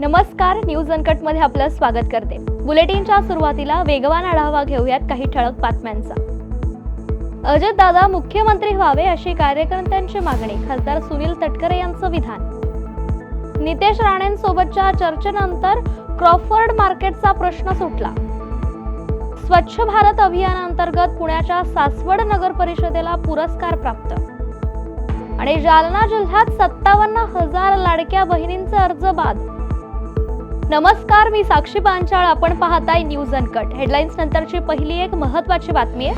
नमस्कार न्यूज अनकटमध्ये आपलं स्वागत करते. बुलेटिनच्या सुरुवातीला वेगवान आढावा घेऊयात काही ठळक बातम्यांचा. अजित दादा मुख्यमंत्री व्हावे अशी कार्यकर्त्यांची मागणी खासदार सुनील तटकरे यांचं विधान. नितेश राणेंसोबतच्या चर्चेनंतर क्रॉफर्ड मार्केटचा प्रश्न सुटला. स्वच्छ भारत अभियानांतर्गत पुण्याच्या सासवड नगर परिषदेला पुरस्कार प्राप्त. आणि जालना जिल्ह्यात सत्तावन्न हजार लाडक्या बहिणींचे अर्ज बाद. नमस्कार मी साक्षी पांचाळ आपण पाहताय न्यूज अनकट. हेडलाईन्स नंतरची पहिली एक महत्वाची बातमी आहे.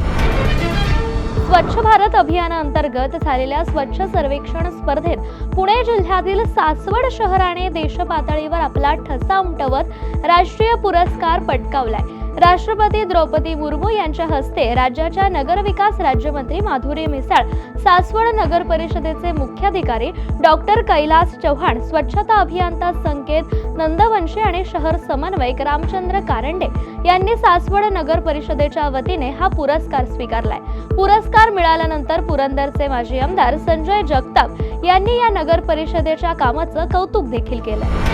स्वच्छ भारत अभियानाअंतर्गत झालेल्या स्वच्छ सर्वेक्षण स्पर्धेत पुणे जिल्ह्यातील सासवड शहराने देशपातळीवर आपला ठसा उमटवत राष्ट्रीय पुरस्कार पटकावलाय. राष्ट्रपती द्रौपदी मुर्मू यांच्या हस्ते राज्याच्या नगरविकास राज्यमंत्री माधुरी मिसाळ सासवड नगर परिषदेचे मुख्याधिकारी डॉक्टर कैलास चव्हाण स्वच्छता अभियंता संकेत नंदवंशी आणि शहर समन्वयक रामचंद्र कारंडे यांनी सासवड नगर परिषदेच्या वतीने हा पुरस्कार स्वीकारलाय. पुरस्कार मिळाल्यानंतर पुरंदरचे माजी आमदार संजय जगताप यांनी या नगर परिषदेच्या कामाचं कौतुक देखील केलंय.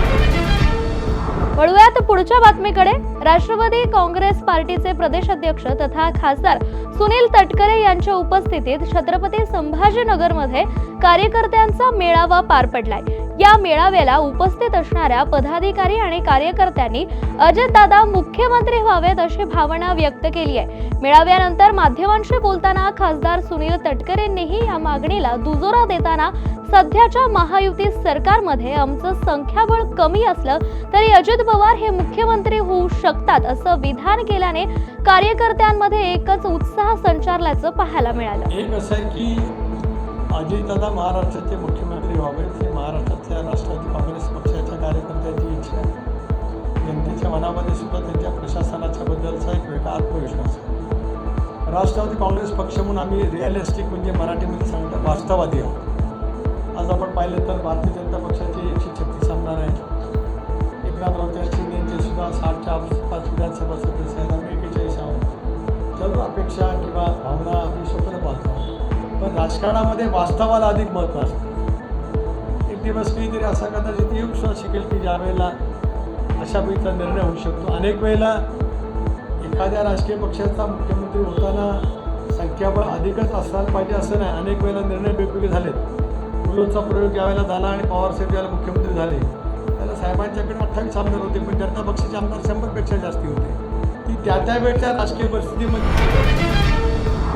वळूयात पुढच्या बातमीकडे. राष्ट्रवादी काँग्रेस पार्टीचे प्रदेश अध्यक्ष तथा खासदार सुनील तटकरे यांच्या उपस्थितीत छत्रपती संभाजीनगरमध्ये कार्यकर्त्यांचा मेळावा पार पडलाय. या मेळाव्याला उपस्थित असणाऱ्या पदाधिकारी आणि कार्यकर्त्यांनी अजितदादा मुख्यमंत्री व्हावेत अशी भावना व्यक्त केली आहे. मेळाव्यानंतर माध्यमांशी बोलताना खासदार सुनील तटकरेंनीही या मागणीला दुजोरा देताना सध्याच्या महायुती सरकारमध्ये आमचं संख्याबळ कमी असलं तरी अजित पवार हे मुख्यमंत्री होऊ शकतात असं विधान केल्याने कार्यकर्त्यांमध्ये एकच उत्साह संचारल्याचं पाहायला मिळालं. एक असं की अजितदादा महाराष्ट्राचे मुख्यमंत्री व्हावेत ही महाराष्ट्रातल्या राष्ट्रवादी काँग्रेस पक्षाच्या कार्यकर्त्यांची इच्छा आहे. जनतेच्या मनामध्ये सुद्धा त्यांच्या प्रशासनाच्या बद्दलचा एक वेगळा आत्मविश्वास आहे. राष्ट्रवादी काँग्रेस पक्ष म्हणून आम्ही रिअलिस्टिक म्हणजे मराठीमध्ये सांगतो वास्तववादी आहोत. आज आपण पाहिलं तर भारतीय जनता पक्षाचे एकशे छत्तीस आमदार आहेत. एकनाथ शिंदेचे सुद्धा साठच्या आसपास विधानसभा सदस्य आहेत. आम्ही एकेचाळीस आहोत सर्व अपेक्षा किंवा भावना आम्ही स्वप्न पाहतो पण राजकारणामध्ये वास्तवाला अधिक महत्त्व असतं. एक दिवस कधीतरी असा कदाचित येऊ शिकेल की ज्या वेळेला अशा वेळीचा निर्णय होऊ शकतो. अनेक वेळेला एखाद्या राजकीय पक्षाचा मुख्यमंत्री होताना संख्याबळ अधिकच असायला पाहिजे असं नाही. अनेक वेळेला निर्णय वेगवेगळे झालेत. उल्लोचा प्रयोग ज्यावेळेला झाला आणि पवारसाहेब ज्यावेळेला मुख्यमंत्री झाले त्याला साहेबांच्याकडे अठ्ठावीस आमदार होते पण जनता पक्षाचे आमदार शंभरपेक्षा जास्ती होते. ती त्या त्यावेळच्या राजकीय परिस्थितीमध्ये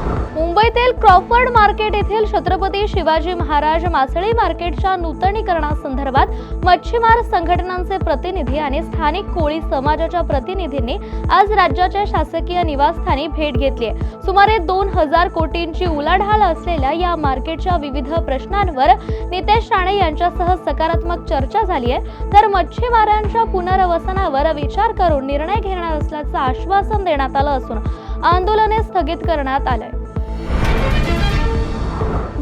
मुंबईतील क्रॉफर्ड मार्केट येथील छत्रपती शिवाजी महाराज मासळी मार्केटच्या नूतनीकरणासंदर्भात मच्छीमार संघटनांचे प्रतिनिधी आणि स्थानिक कोळी समाजाच्या प्रतिनिधींनी आज राज्याच्या शासकीय निवासस्थानी भेट घेतली. आहे सुमारे दोन हजार कोटींची उलाढाल असलेल्या या मार्केटच्या विविध प्रश्नांवर नितेश राणे यांच्यासह सकारात्मक चर्चा झाली आहे. तर मच्छीमारांच्या पुनर्वसनावर विचार करून निर्णय घेणार असल्याचं आश्वासन देण्यात आलं असून आंदोलने स्थगित करण्यात आलंय.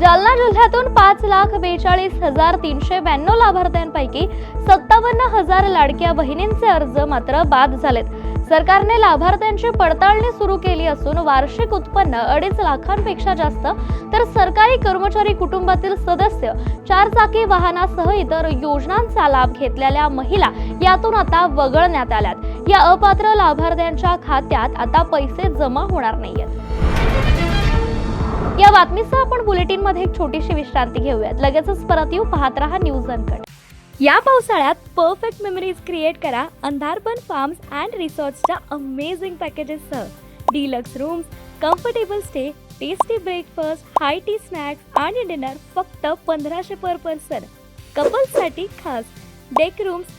जालना जिल्ह्यातून पाच लाख बेचाळीस हजार तीनशे ब्याण्णव लाभार्थ्यांपैकी सत्तावन्न हजार लाडक्या बहिणींचे अर्ज मात्र बाद झालेत. सरकारने लाभार्थ्यांची पडताळणी सुरू केली असून वार्षिक उत्पन्न अडीच लाखांपेक्षा जास्त तर सरकारी कर्मचारी कुटुंबातील सदस्य चारचाकी वाहनासह इतर योजनांचा लाभ घेतलेल्या महिला यातून आता वगळण्यात आल्यात. या अपात्र लाभार्थ्यांच्या खात्यात आता पैसे जमा होणार नाहीयेत. या बातमीसह आपण बुलेटिनमध्ये एक छोटीशी विश्रांती घेऊयात. लगेचच परत येऊ पाहत राहा न्यूज अनकट या पावसाळ्यात परफेक्ट मेमरीज क्रिएट करा अंधारपण फार्म्स अँड रिसॉर्ट्सच्या amazing पॅकेजेससह deluxe rooms comfortable stay tasty breakfast high tea snacks आणि डिनर फक्त पंधराशे पर पर्सन कपल्ससाठी खास. डेक रूम्स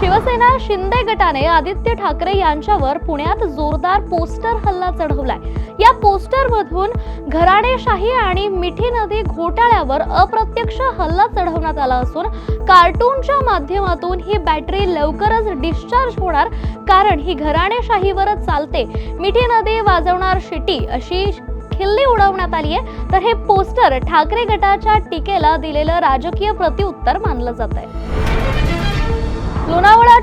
शिवसेना शिंदे गटाने आदित्य ठाकरे यांच्यावर पुण्यात जोरदार पोस्टर हल्ला चढवलाय. या पोस्टरमधून घराणेशाही आणि मिठी नदी घोटाळ्यावर अप्रत्यक्ष हल्ला चढवण्यात आला असून कार्टूनच्या माध्यमातून ही बॅटरी लवकरच डिस्चार्ज होणार कारण ही घराणेशाहीवरच चालते. मिठी नदी वाजवणार शिटी अशी खिल्ली उडवण्यात आली आहे. तर हे पोस्टर ठाकरे गटाच्या टीकेला दिलेलं राजकीय प्रत्युत्तर मानलं जात आहे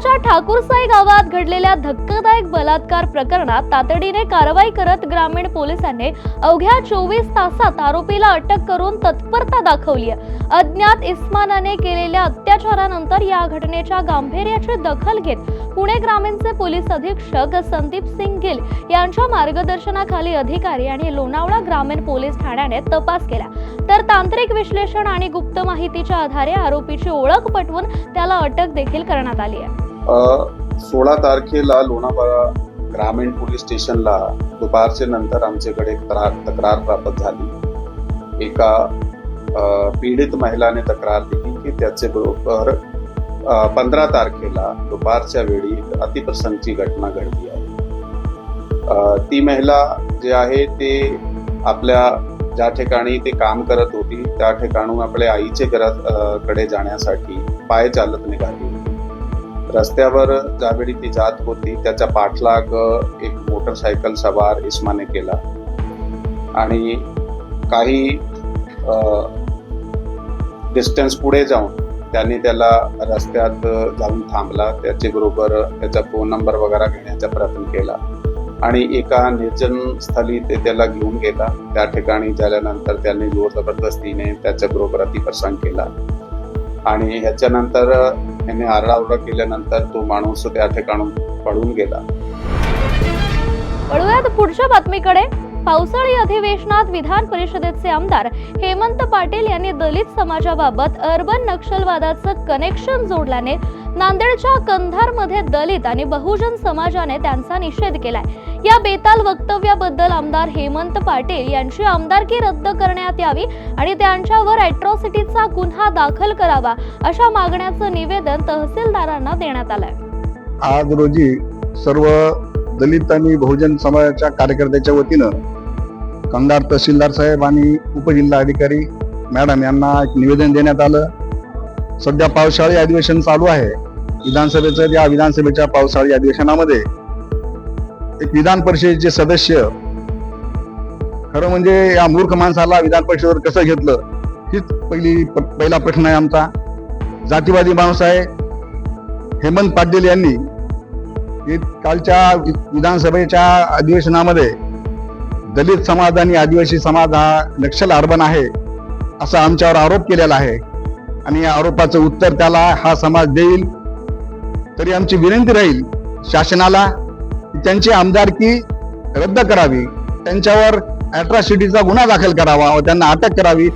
लोणावळ्याच्या ठाकूरसाई गावात घडलेल्या धक्कादायक बलात्कार प्रकरणात तातडीने कारवाई करत ग्रामीण पोलिसांनी अवघ्या चोवीस तासात आरोपीला अटक करून तत्परता दाखवली आहे. अज्ञात इस्मानाने केलेल्या अत्याचारानंतर या घटनेच्या गांभीर्याची दखल घेत पुणे ग्रामीणचे पोलीस अधीक्षक संदीप सिंग गिल यांच्या मार्गदर्शनाखाली अधिकारी आणि लोणावळा ग्रामीण पोलीस ठाण्याने तपास केला. तर तांत्रिक विश्लेषण आणि गुप्त माहितीच्या आधारे आरोपीची ओळख पटवून त्याला अटक देखील करण्यात आली आहे. सोळा तारखेला लोणावळा ग्रामीण पोलीस स्टेशनला दुपारचे नंतर आमच्याकडे तक्रार तक्रार प्राप्त झाली. एका पीडित महिलाने तक्रार दिली की त्याचे बरोबर पंधरा तारखेला दुपारच्या वेळी अतिप्रसंगची घटना घडली आहे. ती महिला जे आहे ते आपल्या ज्या ठिकाणी ते काम करत होती त्या ठिकाणून आपल्या आईचे घरात कडे जाण्यासाठी पाय चालत निघाली. रस्त्यावर ज्यावेळी ती जात होती त्याचा पाठलाग एक मोटरसायकल सवार इस्माने केला. आणि काही डिस्टन्स पुढे जाऊन त्यांनी त्याला रस्त्यात जाऊन थांबला. त्याचे बरोबर त्याचा फोन नंबर वगैरे घेण्याचा प्रयत्न केला. आणि एका निर्जन स्थळी ते त्याला घेऊन गेला. त्या ठिकाणी झाल्यानंतर त्यांनी जोर जबरदस्तीने त्याच्याबरोबर अतिप्रसंग केला. आणि ह्याच्यानंतर त्याने आरडाओरडा केल्यानंतर तो माणूस त्या ठिकाणून पळून गेला. वळूयात पुढच्या बातमीकडे. पावसाळी अधिवेशनात विधान परिषदेचे आमदार हेमंत पाटील यांनी दलित समाजाबाबत अर्बन नक्षलवादाचं कनेक्शन जोडल्याने नांदेडच्या कंधारमध्ये दलित आणि बहुजन समाजाने त्यांचा निषेध केलाय. या बेताल वक्तव्याबद्दल आमदार हेमंत पाटील यांची आमदारकी रद्द करण्यात यावी आणि त्यांच्यावर अॅट्रॉसिटीचा गुन्हा दाखल करावा अशा मागण्याचं निवेदन तहसीलदारांना देण्यात आलंय. आज रोजी सर्व दलित आणि बहुजन समाजाच्या कार्यकर्त्याच्या वतीनं कंधार तहसीलदार साहेब आणि उपजिल्हा अधिकारी मॅडम यांना एक निवेदन देण्यात आलं. सध्या पावसाळी अधिवेशन चालू आहे. विधानसभेचं या विधानसभेच्या पावसाळी अधिवेशनामध्ये एक विधान परिषदेचे सदस्य खरं म्हणजे या मूर्ख माणसाला विधान परिषदेवर कसं घेतलं हीच पहिली पहिला प्रश्न आहे आमचा. जातीवादी माणूस आहे हेमंत पाटील यांनी कालच्या विधानसभेच्या अधिवेशनामध्ये दलित समाज आणि आदिवासी समाज हा नक्षल अर्बन आहे असा आमच्यावर आरोप केलेला आहे. आणि या आरोपाचं उत्तर त्याला हा समाज देईल. तरी आमची विनंती राहील शासनाला त्यांची आमदारकी रद्द करावी. त्यांच्यावर अॅट्रॉसिटीचा गुन्हा दाखल करावा व त्यांना अटक करावी.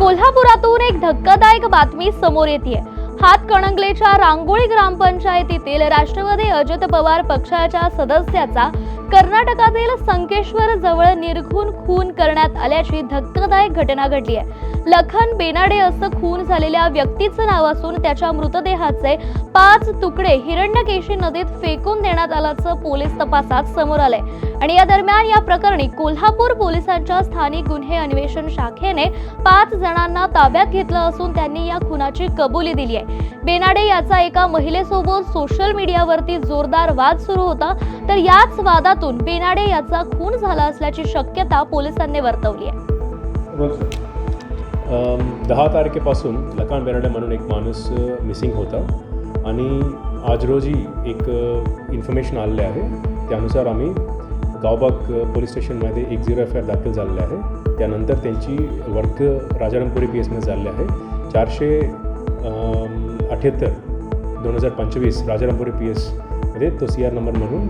कोल्हापुरातून एक धक्कादायक बातमी समोर येते हातकणंगलेच्या रांगोळी ग्रामपंचायतीतील राष्ट्रवादी अजित पवार पक्षाच्या सदस्याचा कर्नाटकातील संकेश्वर जवळ निर्घुण खून करण्यात आल्याची धक्कादायक घटना घडली आहे. लखन बेनाडे असं खून झालेल्या व्यक्तीचं नाव असून त्याच्या मृतदेहाचे पाच तुकडे हिरण्यकेशी नदीत फेकून देण्यात आल्याचं पोलीस तपासात समोर आलंय. आणि या दरम्यान या प्रकरणी कोल्हापूर पोलिसांच्या स्थानिक गुन्हे अन्वेषण शाखेने पाच जणांना ताब्यात घेतलं असून त्यांनी या खुनाची कबुली दिली आहे. बेनाडे याचा एका महिलेसोबत सोशल मीडियावरती जोरदार वाद सुरू होता. तर याच वादात वादातून बिनाडे याचा खून झाला असल्याची शक्यता पोलिसांनी वर्तवली आहे. दहा तारखेपासून लकान बेराडे म्हणून एक माणूस मिसिंग होता. आणि आज रोजी एक इन्फॉर्मेशन आलेले आहे. त्यानुसार आम्ही गावबाग पोलीस स्टेशनमध्ये एक झिरो एफ आय आर दाखल झालेले आहे. त्यानंतर त्यांची वर्ग राजारामपुरी पी एसमध्ये झालेली आहे. चारशे अठ्ठ्याहत्तर दोन हजार पंचवीस राजारामपुरी पी एस मध्ये तो सी आर नंबर म्हणून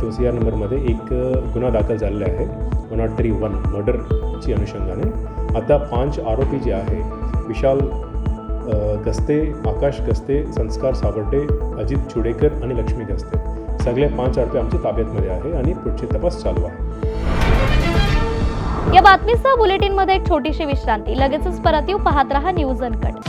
तो सी आर नंबरमध्ये एक गुन्हा दाखल झालेला आहे. वन नॉट थ्री वन मर्डरची अनुषंगाने. आता पाच आरोपी जे आहे विशाल गस्ते आकाश गस्ते संस्कार सावर्डे अजित चुडेकर आणि लक्ष्मी गस्ते. सगळे पाच आरोपी आमच्या ताब्यातमध्ये आहे आणि पुढचे तपास चालू आहे. या बातमीसह बुलेटिनमध्ये एक छोटीशी विश्रांती. लगेचच परत येऊ. पाहत रहा news uncut.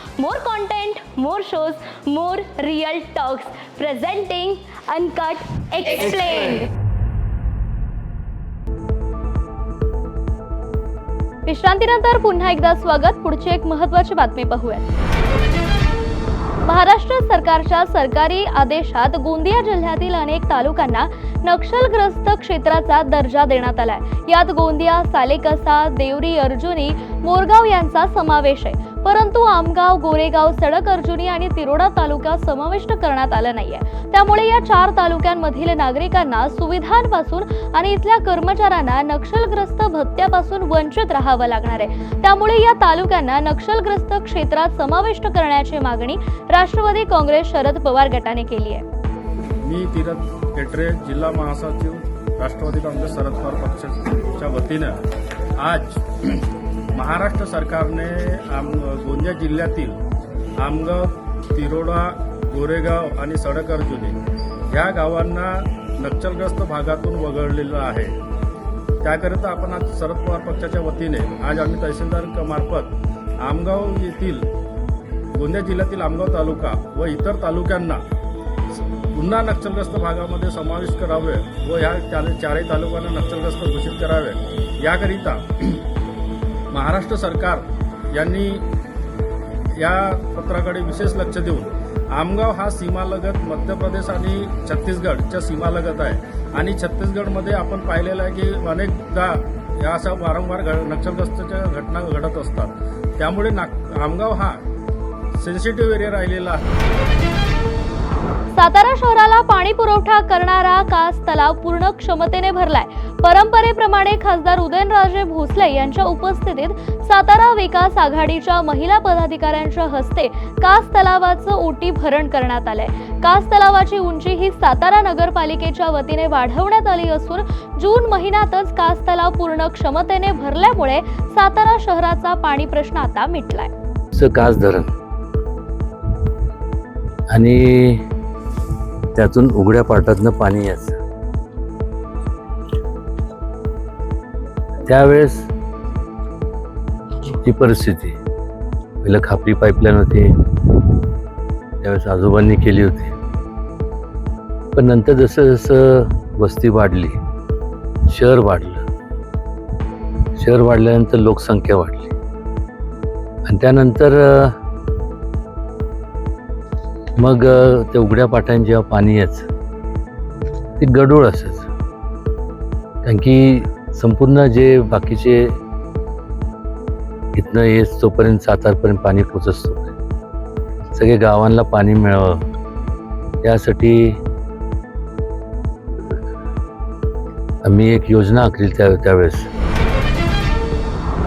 More content more shows more real talks presenting uncut explain विश्रांतीनंतर पुन्हा एकदा स्वागत. पुढची एक महत्वाची बातमी पाहूया महाराष्ट्र सरकारच्या सरकारी आदेशात गोंदिया जिल्ह्यातील अनेक तालुक्यांना नक्षलग्रस्त क्षेत्राचा दर्जा देण्यात आलाय. यात गोंदिया सालेकसा देवरी अर्जुनी मोरगाव यांचा समावेश आहे. परंतु आमगाव गोरेगाव सडक अर्जुनी आणि तिरोडा तालुका समाविष्ट करण्यात आला नाहीये. त्यामुळे या चार तालुक्यांमधील नागरिकांना सुविधांपासून आणि इथल्या कर्मचाऱ्यांना नक्षलग्रस्त भत्त्यापासून वंचित राहावं लागणार आहे. त्यामुळे या तालुक्यांना नक्षलग्रस्त क्षेत्रात समाविष्ट करण्याची मागणी राष्ट्रवादी काँग्रेस शरद पवार गटाने केली आहे. मी तीरथ पेटरे जिल्हा महासचिव राष्ट्रवादी काँग्रेस शरद पवार पक्षाच्या वतीनं आज महाराष्ट्र सरकारने आम गोंदिया जिल्ह्यातील आमगाव तिरोडा गोरेगाव आणि सडक अर्जुनी ह्या गावांना नक्षलग्रस्त भागातून वगळलेलं आहे. त्याकरिता आपण आज शरद पवार पक्षाच्या वतीने आज आम्ही तहसीलदार मार्फत आमगाव येथील गोंदिया जिल्ह्यातील आमगाव तालुका व इतर तालुक्यांना पुन्हा नक्षलग्रस्त भागामध्ये समावेश करावे व ह्या चारही तालुक्यांना नक्षलग्रस्त घोषित करावे. याकरिता महाराष्ट्र सरकार यांनी या पत्राकडे विशेष लक्ष देऊन आमगाव हा सीमालगत मध्य प्रदेश आणि छत्तीसगडच्या सीमालगत आहे. आणि छत्तीसगडमध्ये आपण पाहिलेलं आहे की अनेकदा या अशा वारंवार घ नक्षलग्रस्तच्या घटना घडत असतात. त्यामुळे नाग आमगाव हा सेन्सिटिव्ह एरिया राहिलेला आहे. सातारा शहराला पाणी पुरवठा करणारा कास तलाव पूर्ण क्षमतेने भरलाय. परंपरेप्रमाणे खासदार उदयनराजे भोसले यांच्या उपस्थितीत सातारा विकास आघाडीच्या महिला पदाधिकाऱ्यांच्या हस्ते कास तलावाचं ओटी भरण करण्यात आलंय. कास तलावाची उंची ही सातारा नगरपालिकेच्या वतीने वाढवण्यात आली असून जून महिन्यातच कास तलाव पूर्ण क्षमतेने भरल्यामुळे सातारा शहराचा पाणी प्रश्न आता मिटलाय. कास धरण. आणि त्यातून उघड्या पाटातनं पाणी यायचं. त्यावेळेस ती परिस्थिती पहिलं खापरी पाईपलाईन होती त्यावेळेस आजोबांनी केली होती. पण नंतर जसं जसं वस्ती वाढली शहर वाढलं शहर वाढल्यानंतर लोकसंख्या वाढली. आणि त्यानंतर मग ते त्या उघड्या पाटाने जेव्हा पाणी यायचं ते गडूळ असायचं. कारण की संपूर्ण जे बाकीचे इथनं येस तोपर्यंत सातारपर्यंत पाणी पोचतो सगळे गावांना पाणी मिळावं यासाठी आम्ही एक योजना आखली त्या त्यावेळेस.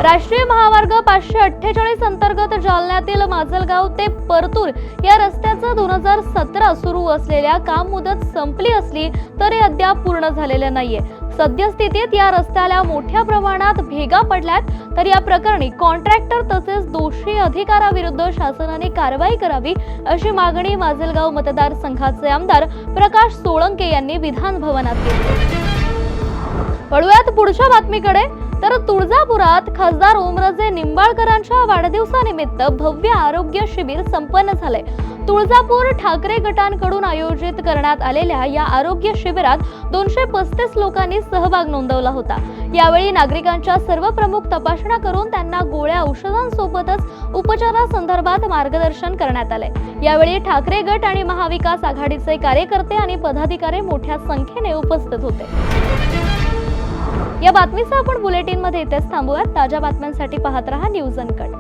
राष्ट्रीय महामार्ग पाचशे अठ्ठेचाळीस अंतर्गत जालन्यातील माजलगाव ते परतूर या रस्त्याचं दोन हजार सतरा सुरू असलेल्या काम मुदत संपली असली तरी अद्याप पूर्ण झालेलं नाहीये. सद्यस्थितीत या रस्त्याला मोठ्या प्रमाणात भेगा पडल्यात तर या प्रकरणी कॉन्ट्रॅक्टर तसेच दोषी अधिकाराविरुद्ध शासनाने कारवाई करावी अशी मागणी माजलगाव मतदारसंघाचे आमदार प्रकाश सोळंके यांनी विधान भवनात केली. वळूयात पुढच्या बातमीकडे. तर तुळजापुरात खासदार ओमराजे निंबाळकरांच्या वाढदिवसानिमित्त भव्य आरोग्य शिबिर संपन्न झाले तुळजापूर ठाकरे गटांकडून आयोजित करण्यात आलेल्या या आरोग्य शिबिरात दोनशे पस्तीस लोकांनी सहभाग नोंदवला होता. यावेळी नागरिकांच्या सर्व प्रमुख तपासण्या करून त्यांना गोळ्या औषधांसोबतच उपचारासंदर्भात मार्गदर्शन करण्यात आले यावेळी ठाकरे गट आणि महाविकास आघाडीचे कार्यकर्ते आणि पदाधिकारी मोठ्या संख्येने उपस्थित होते. या बातमीचा आपण बुलेटिनमध्ये इथेच थांबूयात. ताज्या बातम्यांसाठी पाहत रहा न्यूज अनकट.